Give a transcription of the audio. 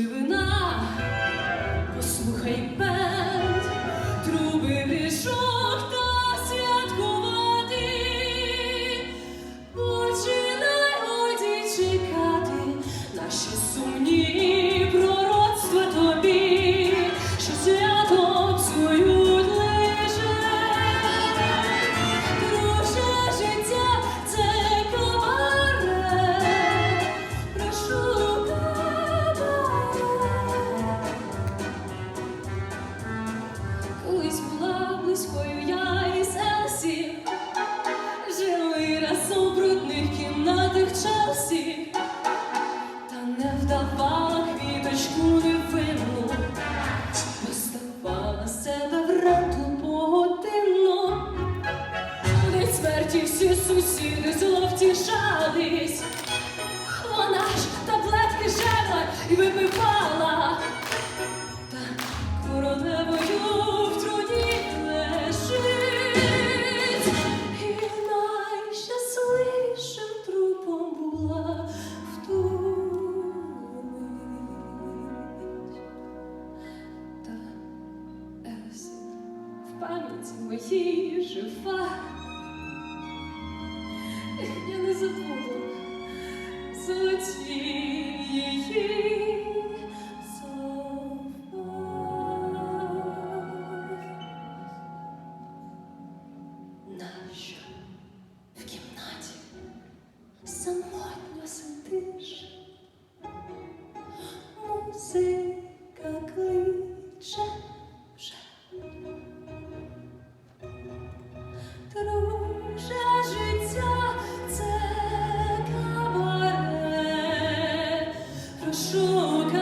Çığına давала квіточку невинну, доставала себе в рату погодинно, де смерті всі сусіди зло втішались, вона ж таблетки жила і випив. пам'яті моїй жива. Я не забуду золоті її слова. Нащо в кімнаті самотньо сидиш? Музика so good.